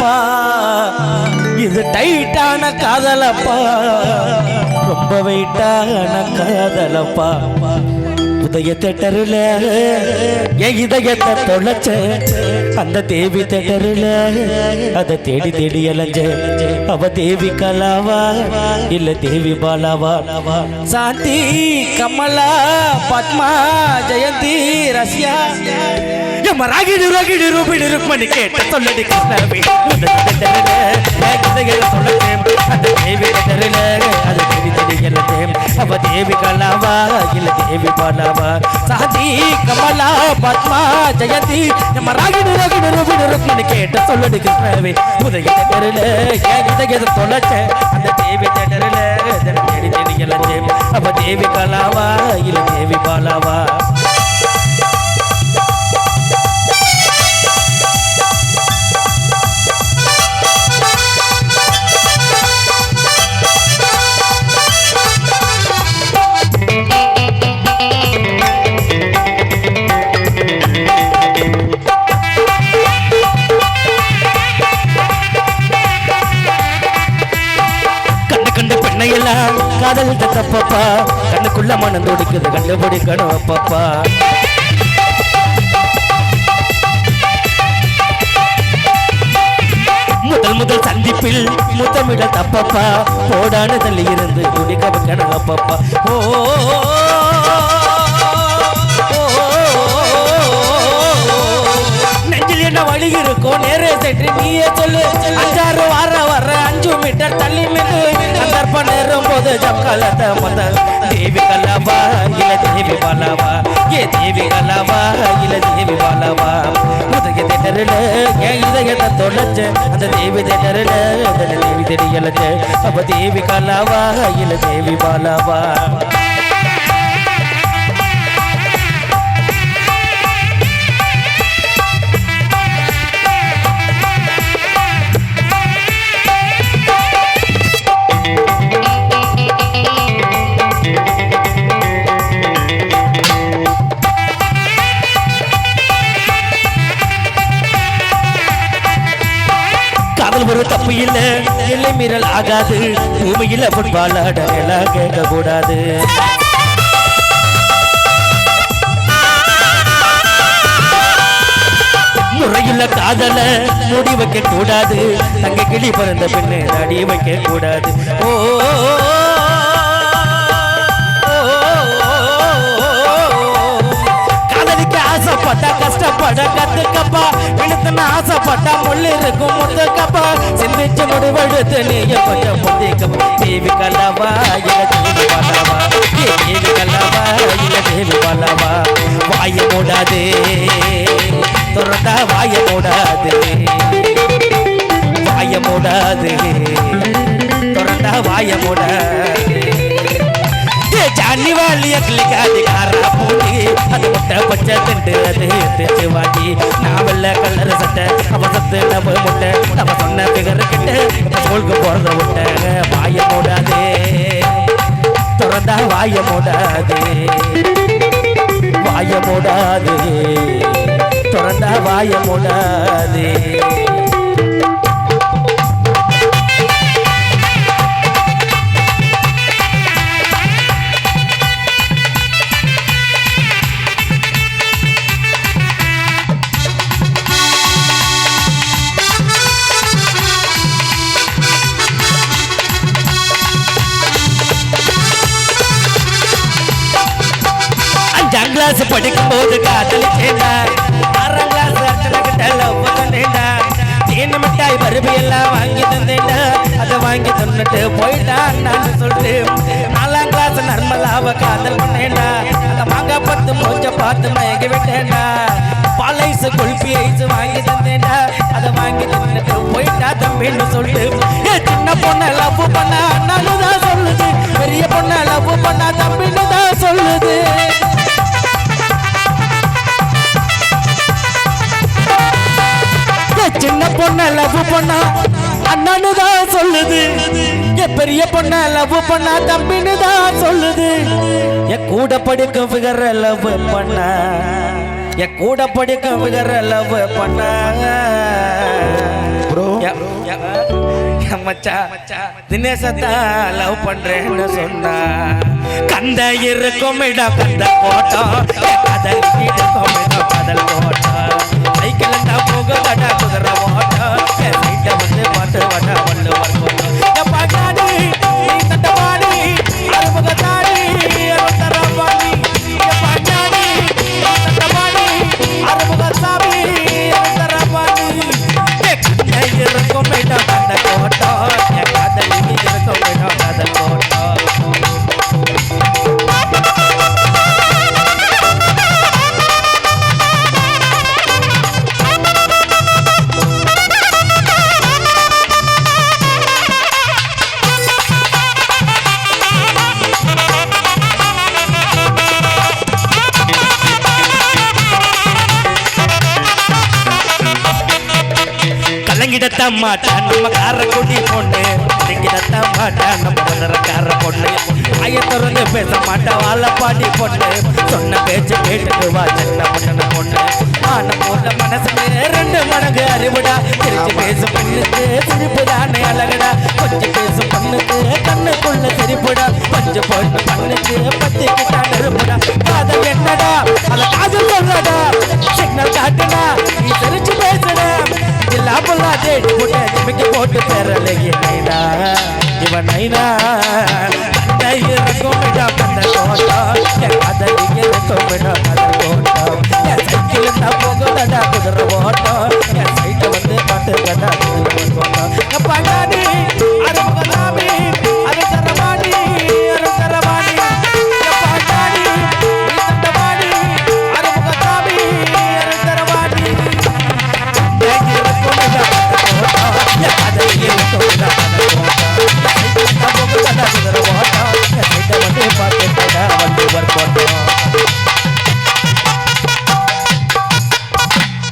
காதலப்பா இது டைட்டான காதலப்பா. ரொம்ப வெயிட்டான காதலப்பா. உதய தேட்டருல என் இதயத்தை தொலைச்ச அந்த தேவி தேட்டருல அதை தேடி தேடி அலைஞ்ச அவ தேவி கலாவா இல்ல தேவி பாலாவா? சாந்தி கமலா பத்மா ஜெயந்தி ரஷ்யா ராகிடு ராகிடு ரூபிடு ருக்மணி கேட்ட சொல்லடி கிருஷ்ணவே தேவி கலாவா இல்ல தேவி பாலாவா? சாதி கமலா பத்மா ஜெயந்தி நம்ம ராகிடு ராகிடு ரூபிடு ருக்மணி கேட்ட சொல்லடு கிருஷ்ணவே. உதய கட்டரில ஏன் இதயத்தை தொலைச்ச? அந்த தேவி கட்டரில தேடி தெரியலதே அவ தேவி கலாவா இல்ல தேவி பாலாவா? அப்பப்பா கண்ணுக்குள்ள மனம் துடிக்குது கண்டுபிடிக்கணும் அப்பப்பா முதல் முதல் சந்திப்பில் முத்தமிட தப்பப்பா போடானதில் இருந்து துடிக்க வைக்கணும் அப்பப்பா ஓ நெஞ்சில் என்ன வழி இருக்கும் நேரே சென்று நீயே நேரம் போது ஜம்காலத்த மொத்த தேவி கலாவா இல்ல தேவி பாலாவா ஏ தேவி கலாவா இல்ல தேவி பாலாவா உதய தேட்டரில் என் இதயத்தை தொலைச்ச அந்த தேவி தேட்டரில் அந்த தேவி தெரியலச்ச அப்ப தேவி கலாவா இல்ல தேவி பாலாவா ஆகாது. பூமியில ஃபுட்பால் ஆட எல்லாம் கேட்க கூடாது முறையில காதல முடி வைக்க கூடாது தங்க கிளி பிறந்த பின்னு அடி வைக்க கூடாது ஓ கஷ்டப்பட கத்துக்கப்பா. விழுத்தன ஆசைப்பட்டா முள்ளு இருக்கும் முத்துக்கப்பா. சிந்திச்சு முடிவெடுத்து நீங்க கொஞ்சம் முத்திக்கப்பா தேவி கல்லவா இல்ல தேவி பாலாவா தேவி கல்லவா இல்ல தேவி பாலாவா வாய மூடாதே. துறந்தா வாய மூடாதே. வாய மூடாதே. துறந்தா வாய மூடாது ஜானி வாலி அக்லி பூட்டி அது முட்டை பச்சை திண்டு அது எத்திச்சு வாட்டி நான் வெள்ள கலர் சட்டை அவ சத்து நம்ம முட்டை நம்ம சொன்ன பிகர் கிட்ட ஸ்கூலுக்கு போறத விட்ட வாய மூடாதே திறந்தா வாய மூடாதே வாய மூடாதே திறந்தா வாய மூடாதே கிளாஸ் படிக்கும் போது காதலிச்சேண்டா ஆறாம் கிளாஸ் அர்ச்சனை கிட்ட லவ் பண்ணேண்டா தேன் மிட்டாய் பருப்பு எல்லாம் வாங்கி தந்தேண்டா அதை வாங்கி தந்துட்டு போயிட்டான் நான் சொல்லிட்டு நாலாம் கிளாஸ் நர்மலாவ காதல் பண்ணேண்டா அதை மாங்காய் பத்து மூஞ்ச பார்த்து மயங்கி விட்டேண்டா பாலைஸ் குல்பி ஐஸ் வாங்கி தந்தேண்டா அதை வாங்கி தந்துட்டு போயிட்டா தம்பின்னு சொல்லிட்டு சின்ன பொண்ணை லவ் பண்ண அண்ணான்னு தான் சொல்லுது. பெரிய பொண்ணை லவ் பண்ண தம்பின்னு தான் சொல்லுது. அண்ணனு தான் சொல்லுது. ஏ பெரிய பொண்ண லவ் பண்ணா தம்பின்னு தான் சொல்லுது. எ கூட படிக்கும் ஃபிகர் லவ் பண்ண. எ கூட படிக்கும் ஃபிகர் லவ் பண்ண. என் மச்சான் தினேசத்தான் லவ் பண்றேன்னு சொன்னா. கந்த இருக்கும் இடம் கந்த கோட்டம் என் காதல் இருக்கும் இடம் காதல் சைக்கிள் தான் তোমার கலங்கிடத்தான் மாட்டான் நம்ம காரக்குடி பொண்ணு கலங்கிடத்தான் மாட்டான் நம்ம மதுரக்கார பொண்ணு ஆய திறந்து பேச மாட்டா வாழப்பாடி பொண்ணு சொன்ன பேச்சு கேட்டு வா சின்ன பொண்ணு பொண்ணு ஆன போல மனசுல ரெண்டு மடங்கு அறிவுடா சிரிச்சு பேசும் பெண்ணுக்கு சிரிப்பு தானே அழகுடா கொஞ்சம் பேசும் பொண்ணுக்கு கண்ணுக்குள்ள சிரிப்புடா கொஞ்சம் பொண்ணு பண்ணுக்கு பத்து எல்லா முட்டை தேடி போட்டு ஜிமிக்கி பெறலையே நைனா இவன் நைனா என் என் சைக்கிள் போகுதடா குதிரை ஓட்டம். என் சைட்டை வந்து பாட்டு கடா